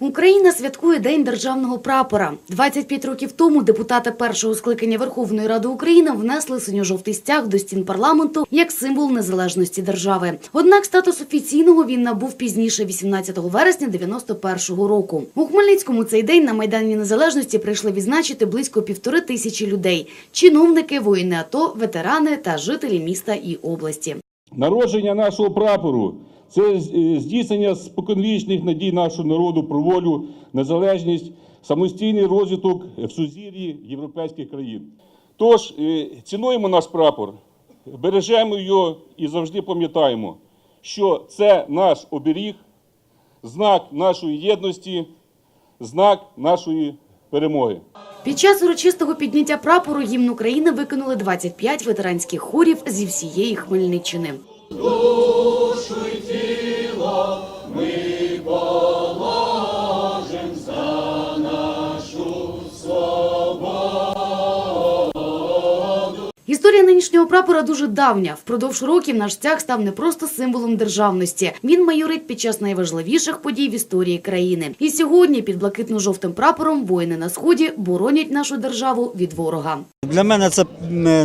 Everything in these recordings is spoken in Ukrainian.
Україна святкує День державного прапора. 25 років тому депутати першого скликання Верховної Ради України внесли синьо-жовтий стяг до стін парламенту як символ незалежності держави. Однак статус офіційного він набув пізніше, 18 вересня 91-го року. У Хмельницькому цей день на майдані незалежності прийшли відзначити близько півтори тисячі людей: чиновники, воїни АТО, ветерани та жителі міста і області. Народження нашого прапору це е, здійснення споконвічних надій нашого народу про волю, незалежність, самостійний розвиток в сузір'ї європейських країн. Тож е, цінуємо наш прапор, бережемо його і завжди пам'ятаємо, що це наш оберіг, знак нашої єдності, знак нашої перемоги. Під час урочистого підняття прапору гімн України виконали 25 ветеранських хорів зі всієї Хмельниччини. Нинішнього прапора дуже давня. Впродовж років наш стяг став не просто символом державності. Він майорить під час найважливіших подій в історії країни. І сьогодні під блакитно-жовтим прапором воїни на сході боронять нашу державу від ворога. Для мене це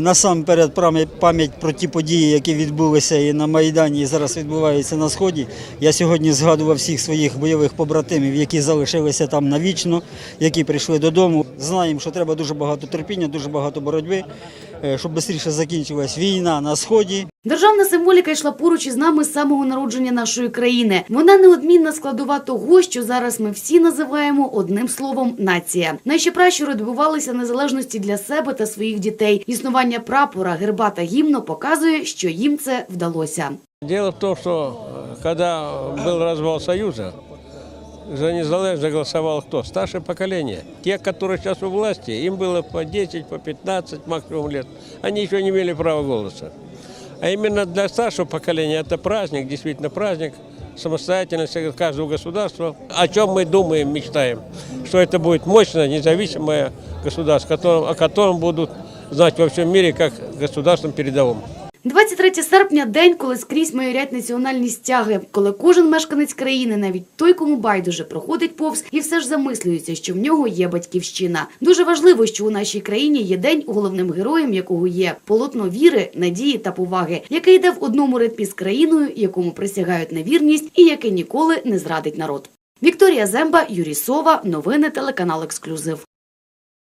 насамперед пам'ять- про ті події, які відбулися і на Майдані, і зараз відбуваються на Сході. Я сьогодні згадував всіх своїх бойових побратимів, які залишилися там навічно, які прийшли додому. Знаємо, що треба дуже багато терпіння, дуже багато боротьби, щоб швидше закінчилась війна на Сході. Державна символіка йшла поруч із нами з самого народження нашої країни. Вона неодмінна складова того, що зараз ми всі називаємо одним словом нація. Наші пращури добувалися незалежності для себе та своїх дітей. Існування прапора, герба та гімну показує, що їм це вдалося. Дело в том, что э, когда был развал Союза, за незалежность голосовало кто? Старшее поколение. Те, которые сейчас у власти, им было по 10, по 15 максимум лет. Они еще не имели права голоса. А именно для старшего поколения это праздник, действительно праздник самостоятельности каждого государства. О чем мы думаем, мечтаем? Что это будет мощное, независимое государство, о котором будут знать во всем мире как государством передовом. 23 серпня день, коли скрізь майорять національні стяги, коли кожен мешканець країни, навіть той, кому байдуже, проходить повз і все ж замислюється, що в нього є батьківщина. Дуже важливо, що у нашій країні є день, головним героєм якого є полотно віри, надії та поваги, яке йде в одному ритмі з країною, якому присягають на вірність і яке ніколи не зрадить народ. Вікторія Земба, Юрій Сова, новини телеканал Ексклюзив.